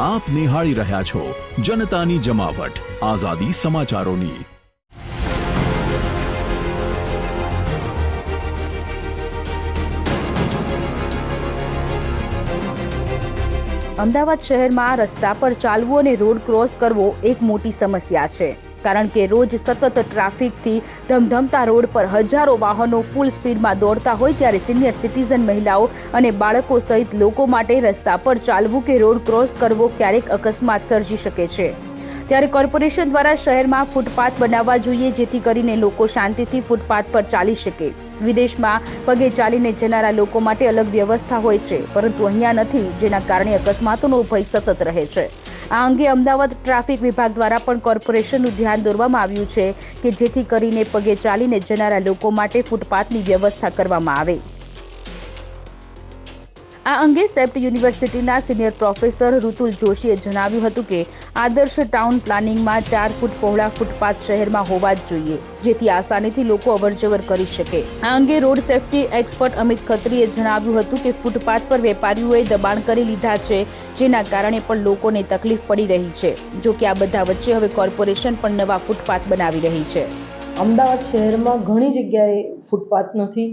આપ નિહાળી રહ્યા છો જનતાની જમાવટ. આઝાદી સમાચારોની. અમદાવાદ શહેરમાં રસ્તા પર ચાલવું અને રોડ ક્રોસ કરવો એક મોટી સમસ્યા છે. કારણ કે રોજ સતત ટ્રાફિકથી ધમધમતા રોડ પર હજારો વાહનો ફૂલ સ્પીડમાં દોડતા હોય ત્યારે સિનિયર સિટીઝન મહિલાઓ અને બાળકો સહિત લોકો માટે રસ્તા પર ચાલવું કે રોડ ક્રોસ કરવો ક્યારેક અકસ્માત સર્જી શકે છે. ત્યારે કોર્પોરેશન દ્વારા શહેરમાં ફૂટપાથ બનાવવા જોઈએ, જેથી કરીને લોકો શાંતિથી ફૂટપાથ પર ચાલી શકે. વિદેશમાં પગે ચાલીને જનારા લોકો માટે અલગ વ્યવસ્થા હોય છે, પરંતુ અહીંયા નથી, જેના કારણે અકસ્માતોનો ભય સતત રહે છે. આ અંગે અમદાવાદ ટ્રાફિક વિભાગ દ્વારા પણ કોર્પોરેશનનું ધ્યાન દોરવામાં આવ્યું છે કે જેથી કરીને પગે ચાલીને જનારા લોકો માટે ફૂટપાથની વ્યવસ્થા કરવામાં આવે. આ અંગે સેપ્ટ યુનિવર્સિટીના સિનિયર પ્રોફેસર ઋતુલ જોશીએ જણાવ્યું હતું કે આદર્શ ટાઉન પ્લાનિંગમાં ચાર ફૂટ પહોળા ફૂટપાથ શહેરમાં હોવા જ જોઈએ, જેથી આસાનીથી લોકો અવરજવર કરી શકે. આ અંગે રોડ સેફટી એક્સપર્ટ અમિત ખત્રીએ જણાવ્યું હતું કે ફૂટપાથ પર વેપારીઓએ દબાણ કરી લીધા છે, જેના કારણે પણ લોકોને તકલીફ પડી રહી છે, જો કે આ બધા વચ્ચે હવે કોર્પોરેશન પણ નવા ફૂટપાથ બનાવી રહી છે. અમદાવાદ શહેરમાં ઘણી જગ્યાએ ફૂટપાથ નથી.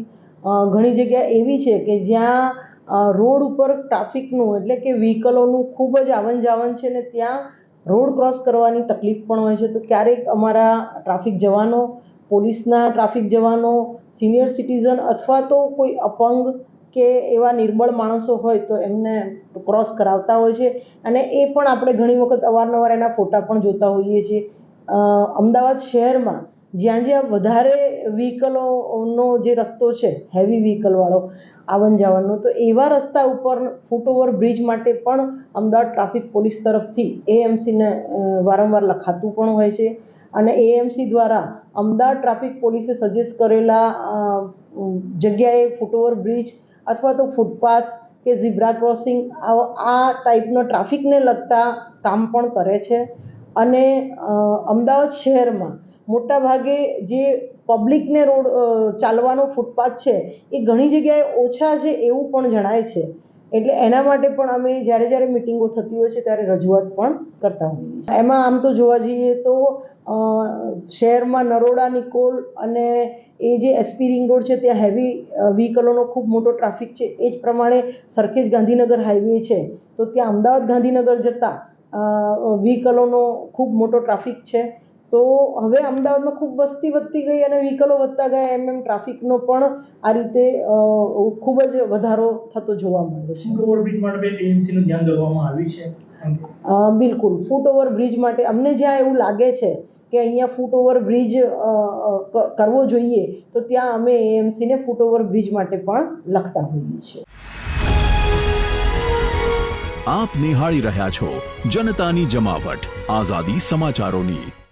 ઘણી જગ્યા એવી છે કે જ્યાં રોડ ઉપર ટ્રાફિકનું એટલે કે વ્હીકલોનું ખૂબ જ આવન જાવન છે ને ત્યાં રોડ ક્રોસ કરવાની તકલીફ પણ હોય છે. તો ક્યારેક અમારા ટ્રાફિક જવાનો, પોલીસના ટ્રાફિક જવાનો, સિનિયર સિટીઝન અથવા તો કોઈ અપંગ કે એવા નિર્બળ માણસો હોય તો એમને ક્રોસ કરાવતા હોય છે. અને એ પણ આપણે ઘણી વખત અવારનવાર એના ફોટા પણ જોતા હોઈએ છીએ. અમદાવાદ શહેરમાં જ્યાં જ્યાં વધારે વ્હીકલોનો જે રસ્તો છે હેવી વ્હીકલવાળો આવન જાવનનો તો એવા રસ્તા ઉપર ફૂટઓવર બ્રિજ માટે પણ અમદાવાદ ટ્રાફિક પોલીસ તરફથી એએમસીને વારંવાર લખાતું પણ હોય છે. અને એએમસી દ્વારા અમદાવાદ ટ્રાફિક પોલીસે સજેસ્ટ કરેલા જગ્યાએ ફૂટઓવર બ્રિજ અથવા તો ફૂટપાથ કે ઝીબ્રા ક્રોસિંગ આ ટાઈપનો ટ્રાફિકને લગતા કામ પણ કરે છે. અને અમદાવાદ શહેરમાં મોટા ભાગે જે પબ્લિકને રોડ ચાલવાનો ફૂટપાથ છે, એ ઘણી જગ્યાએ ઓછા છે એવું પણ જણાય છે. એટલે એના માટે પણ અમે જ્યારે જ્યારે મિટિંગો થતી હોય છે ત્યારે રજૂઆત પણ કરતા હોઈએ એમાં આમ તો જોવા જઈએ તો શહેરમાં નરોડા, નિકોલ અને એ જે એસપી રિંગ રોડ છે ત્યાં હેવી વ્હીકલોનો ખૂબ મોટો ટ્રાફિક છે. એ જ પ્રમાણે સરખેજ ગાંધીનગર હાઈવે છે. તો ત્યાં અમદાવાદ, ગાંધીનગર જતાં વ્હીકલોનો ખૂબ મોટો ટ્રાફિક છે. તો હવે અમદાવાદમાં ખૂબ વસ્તી વધતી ગઈ અને વ્હીકલો વધતા ગયા એમ એમ ટ્રાફિકનો પણ આ રીતે ખૂબ જ વધારો થતો જોવા મળ્યો છે. માટે એએમસીનું ધ્યાન દોરવામાં આવ્યું છે? એમ કે અ, બિલકુલ. ફૂટ ઓવર બ્રિજ માટે અમને જ્યાં એવું લાગે છે કે અહીંયા ફૂટ ઓવર બ્રિજ કરવો જોઈએ તો ત્યાં અમે એએમસીને ફૂટ ઓવર બ્રિજ માટે પણ લખતા હોઈએ છીએ. આપ નિહાળી રહ્યા છો જનતાની જમાવટ. આઝાદી સમાચારોની